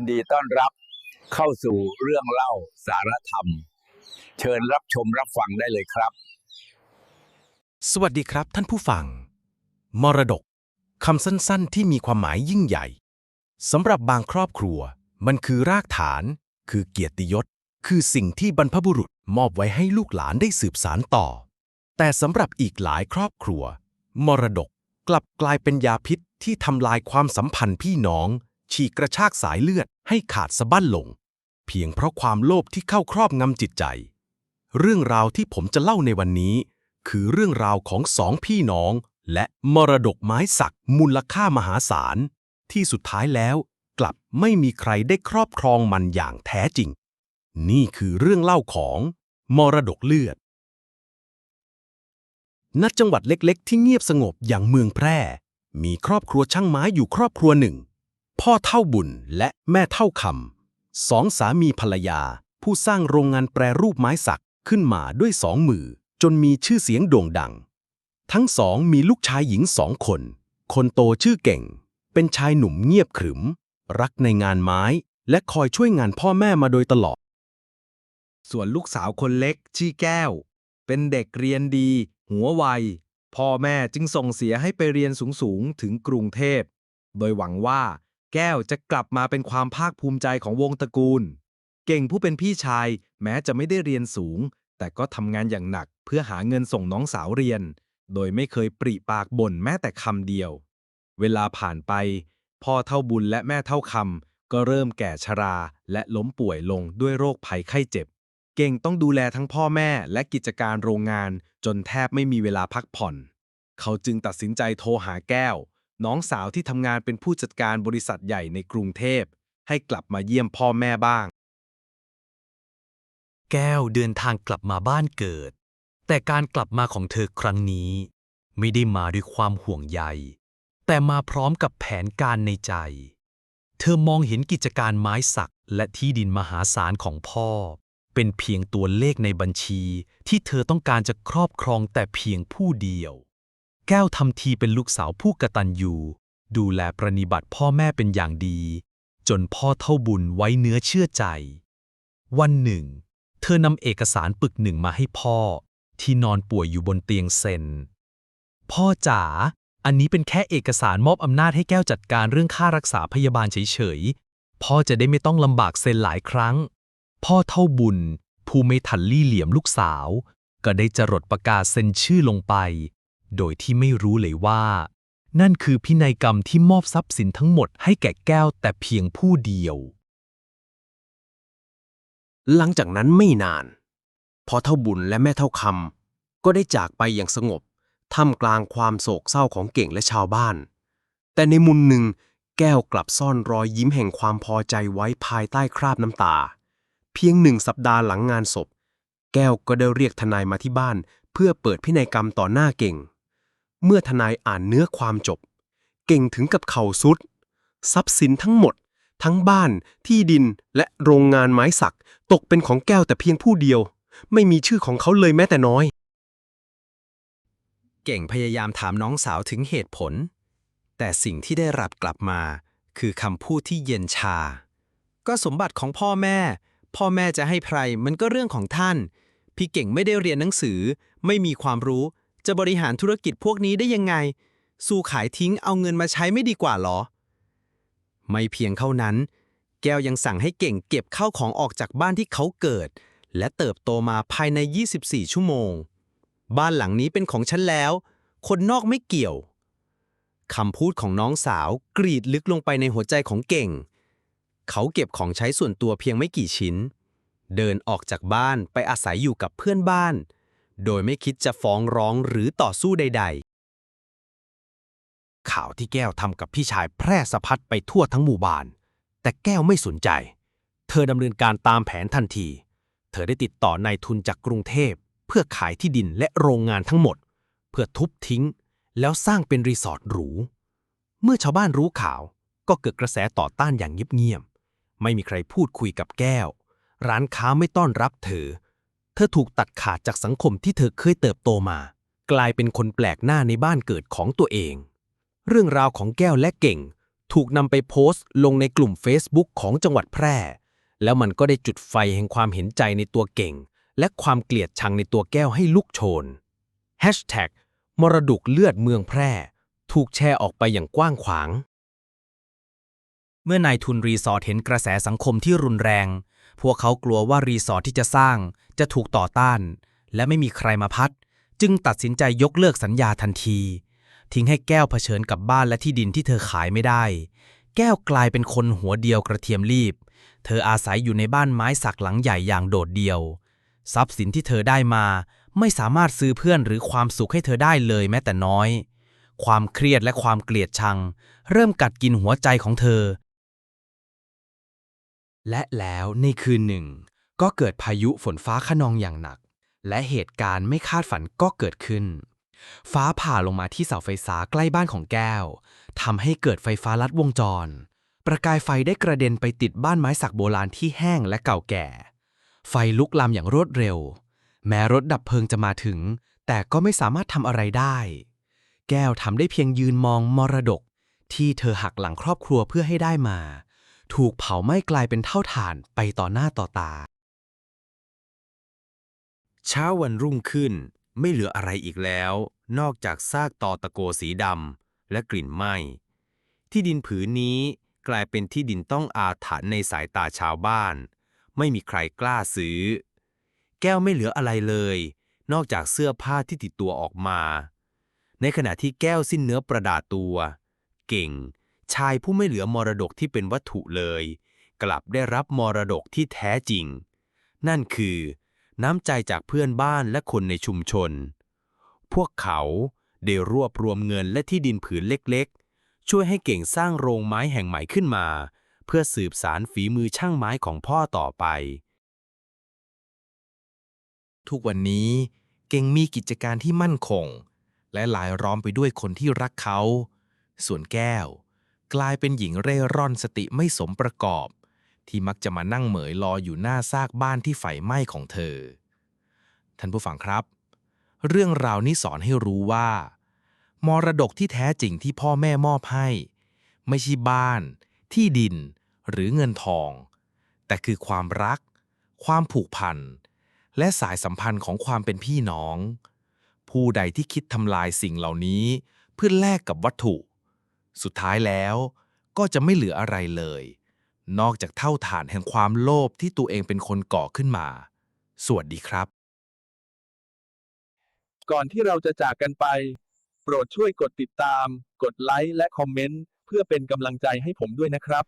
นดีต้อนรับเข้าสู่เรื่องเล่าสารธรรม เชิญรับชมรับฟังได้เลยครับ สวัสดีครับท่านผู้ฟัง มรดกคำสั้นๆ ที่มีความหมายยิ่งใหญ่สำหรับบางครอบครัว มันคือรากฐาน คือเกียรติยศ คือสิ่งที่บรรพบุรุษมอบไว้ให้ลูกหลานได้สืบสานต่อ แต่สำหรับอีกหลายครอบครัว มรดกกลับกลายเป็นยาพิษที่ทำลายความสัมพันธ์พี่น้อง ฉีกกระชากสายเลือดให้ขาดสะบั้นลง เพียงเพราะความโลภที่เข้าครอบงำจิตใจ เรื่องราวที่ผมจะเล่าในวันนี้ คือเรื่องราวของสองพี่น้อง และมรดกไม้สักมูลค่ามหาศาล ที่สุดท้ายแล้วกลับไม่มีใครได้ครอบครองมันอย่างแท้จริง นี่คือเรื่องเล่าของมรดกเลือดณจังหวัดเล็ก ๆ ที่เงียบสงบอย่างเมืองแพร่ มีครอบครัวช่างไม้อยู่ครอบครัวหนึ่ง พ่อเท่าบุญและแม่เท่าคำสองสามีภรรยา ผู้สร้างโรงงานแปรรูปไม้สักขึ้นมาด้วยสองมือ จนมีชื่อเสียงโด่งดัง ทั้งสองมีลูกชายหญิงสองคน คนโตชื่อเก่ง เป็นชายหนุ่มเงียบขรึม รักในงานไม้ และคอยช่วยงานพ่อแม่มาโดยตลอด ส่วนลูกสาวคนเล็กชื่อแก้ว เป็นเด็กเรียนดี หัวไวพ่อแม่จึงส่งเสียให้ไปเรียนสูงๆถึงกรุงเทพ โดยหวังว่า แก้วจะกลับมาเป็นความภาคภูมิใจของวงตระกูล เก่งผู้เป็นพี่ชาย แม้จะไม่ได้เรียนสูง แต่ก็ทำงานอย่างหนักเพื่อหาเงินส่งน้องสาวเรียน โดยไม่เคยปริปากบ่นแม้แต่คำเดียว เวลาผ่านไป พ่อเท่าบุญและแม่เท่าคำก็เริ่มแก่ชราและล้มป่วยลงด้วยโรคภัยไข้เจ็บ เก่งต้องดูแลทั้งพ่อแม่และกิจการโรงงานจนแทบไม่มีเวลาพักผ่อน เขาจึงตัดสินใจโทรหาแก้ว น้องสาวที่ทำงานเป็นผู้จัดการบริษัทใหญ่ในกรุงเทพ ให้กลับมาเยี่ยมพ่อแม่บ้าง แก้วเดินทางกลับมาบ้านเกิด แต่การกลับมาของเธอครั้งนี้ ไม่ได้มาด้วยความห่วงใย แต่มาพร้อมกับแผนการในใจ เธอมองเห็นกิจการไม้สักและที่ดินมหาศาลของพ่อ เป็นเพียงตัวเลขในบัญชีที่เธอต้องการจะครอบครองแต่เพียงผู้เดียว แก้วทำทีเป็นลูกสาวผู้กตัญญูดูแลปรนนิบัติพ่อแม่เป็นอย่างดี จนพ่อเท่าบุญไว้เนื้อเชื่อใจ วันหนึ่ง เธอนำเอกสารปึกหนึ่งมาให้พ่อ ที่นอนป่วยอยู่บนเตียงเซน พ่อจ๋า อันนี้เป็นแค่เอกสารมอบอำนาจให้แก้วจัดการเรื่องค่ารักษาพยาบาลเฉยๆ พ่อจะได้ไม่ต้องลำบากเซนหลายครั้ง พ่อเท่าบุญ ผู้ไม่ทันลี่เหลี่ยมลูกสาว ก็ได้จรดประกาศเซ็นชื่อลงไป โดยที่ไม่รู้เลยว่า นั่นคือพินัยกรรมที่มอบทรัพย์สินทั้งหมดให้แก่แก้วแต่เพียงผู้เดียว หลังจากนั้นไม่นาน พอเท่าบุญและแม่เท่าคำก็ได้จากไปอย่างสงบท่ามกลางความโศกเศร้าของเก่งและชาวบ้าน แต่ในมุมหนึ่ง แก้วกลับซ่อนรอยยิ้มแห่งความพอใจไว้ภายใต้คราบน้ำตา เพียงหนึ่งสัปดาห์หลังงานศพ แก้วก็ได้เรียกทนายมาที่บ้าน เพื่อเปิดพินัยกรรมต่อหน้าเก่ง เมื่อทนายอ่านเนื้อความจบ เก่งถึงกับเข่าสุด ทรัพย์สินทั้งหมด ทั้งบ้าน ที่ดิน และโรงงานไม้สัก ตกเป็นของแก้วแต่เพียงผู้เดียว ไม่มีชื่อของเขาเลยแม้แต่น้อย เก่งพยายามถามน้องสาวถึงเหตุผล แต่สิ่งที่ได้รับกลับมา คือคำพูดที่เย็นชา ก็สมบัติของพ่อแม่ พ่อแม่จะให้ใครมันก็เรื่องของท่าน พี่เก่งไม่ได้เรียนหนังสือ ไม่มีความรู้ จะบริหารธุรกิจพวกนี้ได้ยังไง สู้ขายทิ้งเอาเงินมาใช้ไม่ดีกว่าหรอ ไม่เพียงเท่านั้น แก้วยังสั่งให้เก่งเก็บข้าวของออกจากบ้านที่เขาเกิด และเติบโตมาภายใน 24 ชั่วโมง บ้านหลังนี้เป็นของฉันแล้ว คนนอกไม่เกี่ยวคำพูดของน้องสาวกรีดลึกลงไปในหัวใจของเก่ง เขาเก็บของใช้ส่วนตัวเพียงไม่กี่ชิ้น เดินออกจากบ้านไปอาศัยอยู่กับเพื่อนบ้าน โดยไม่คิดจะฟ้องร้องหรือต่อสู้ใด ๆ ข่าวที่แก้วทำกับพี่ชายแพร่สะพัดไปทั่วทั้งหมู่บ้าน แต่แก้วไม่สนใจ เธอดำเนินการตามแผนทันที เธอได้ติดต่อนายทุนจากกรุงเทพ เพื่อขายที่ดินและโรงงานทั้งหมด เพื่อทุบทิ้ง แล้วสร้างเป็นรีสอร์ทหรู เมื่อชาวบ้านรู้ข่าว ก็เกิดกระแสต่อต้านอย่างเงียบๆไม่มีใครพูดคุยกับแก้ว ร้านค้าไม่ต้อนรับเธอ เธอถูกตัดขาดจากสังคมที่เธอเคยเติบโตมา กลายเป็นคนแปลกหน้าในบ้านเกิดของตัวเอง เรื่องราวของแก้วและเก่ง ถูกนำไปโพสต์ลงในกลุ่ม Facebook ของจังหวัดแพร่ แล้วมันก็ได้จุดไฟแห่งความเห็นใจในตัวเก่ง และความเกลียดชังในตัวแก้วให้ลุกโชน Hashtag มรดกเลือดเมืองแพร่ ถูกแชร์ออกไปอย่างกว้างขวาง เมื่อนายทุนรีสอร์ทเห็นกระแสสังคมที่รุนแรง พวกเขากลัวว่ารีสอร์ทที่จะสร้างจะถูกต่อต้าน และไม่มีใครมาพัดจึงตัดสินใจยกเลิกสัญญาทันที ทิ้งให้แก้วเผชิญกับบ้านและที่ดินที่เธอขายไม่ได้ แก้วกลายเป็นคนหัวเดียวกระเทียมรีบ เธออาศัยอยู่ในบ้านไม้สักหลังใหญ่อย่างโดดเดี่ยว ทรัพย์สินที่เธอได้มาไม่สามารถซื้อเพื่อนหรือความสุขให้เธอได้เลยแม้แต่น้อย ความเครียดและความเกลียดชัง เริ่มกัดกินหัวใจของเธอ และแล้วในคืนหนึ่ง ก็เกิดพายุฝนฟ้าขนองอย่างหนัก และเหตุการณ์ไม่คาดฝันก็เกิดขึ้น ฟ้าผ่าลงมาที่เสาไฟฟ้าใกล้บ้านของแก้วทำให้เกิดไฟฟ้าลัดวงจร ประกายไฟได้กระเด็นไปติดบ้านไม้สักโบราณที่แห้งและเก่าแก่ ไฟลุกลามอย่างรวดเร็ว แม้รถดับเพลิงจะมาถึง แต่ก็ไม่สามารถทำอะไรได้ แก้วทำได้เพียงยืนมองมรดก ที่เธอหักหลังครอบครัวเพื่อให้ได้มา ถูกเผาไหม้กลายเป็นเท่าฐานไปต่อหน้าต่อตา เช้าวันรุ่งขึ้นไม่เหลืออะไรอีกแล้ว นอกจากซากตอตะโกสีดำและกลิ่นไหม้ ที่ดินผืนนี้กลายเป็นที่ดินต้องอาถรรพ์ในสายตาชาวบ้าน ไม่มีใครกล้าซื้อ แก้วไม่เหลืออะไรเลย นอกจากเสื้อผ้าที่ติดตัวออกมา ในขณะที่แก้วสิ้นเนื้อประดาตัว เก่ง ชายผู้ไม่เหลือมรดกที่เป็นวัตถุเลย กลับได้รับมรดกที่แท้จริง นั่นคือ น้ำใจจากเพื่อนบ้านและคนในชุมชน พวกเขาได้รวบรวมเงินและที่ดินผืนเล็กๆ ช่วยให้เก่งสร้างโรงไม้แห่งใหม่ขึ้นมา เพื่อสืบสารฝีมือช่างไม้ของพ่อต่อไป ทุกวันนี้เก่งมีกิจการที่มั่นคง และหลายล้อมไปด้วยคนที่รักเขา ส่วนแก้ว กลายเป็นหญิงเร่ร่อนสติไม่สมประกอบ ที่มักจะมานั่งเหมยรออยู่หน้าซากบ้านที่ไฟไหม้ของเธอ ท่านผู้ฟังครับ เรื่องราวนี้สอนให้รู้ว่า มรดกที่แท้จริงที่พ่อแม่มอบให้ ไม่ใช่บ้าน ที่ดิน หรือเงินทอง แต่คือความรัก ความผูกพัน และสายสัมพันธ์ของความเป็นพี่น้อง ผู้ใดที่คิดทำลายสิ่งเหล่านี้เพื่อแลกกับวัตถุ สุดท้ายแล้วก็จะไม่เหลืออะไรเลย นอกจากเท่าฐานแห่งความโลภที่ตัวเองเป็นคนก่อขึ้นมา สวัสดีครับ ก่อนที่เราจะจากกันไป โปรดช่วยกดติดตาม กดไลค์และคอมเมนต์ เพื่อเป็นกำลังใจให้ผมด้วยนะครับ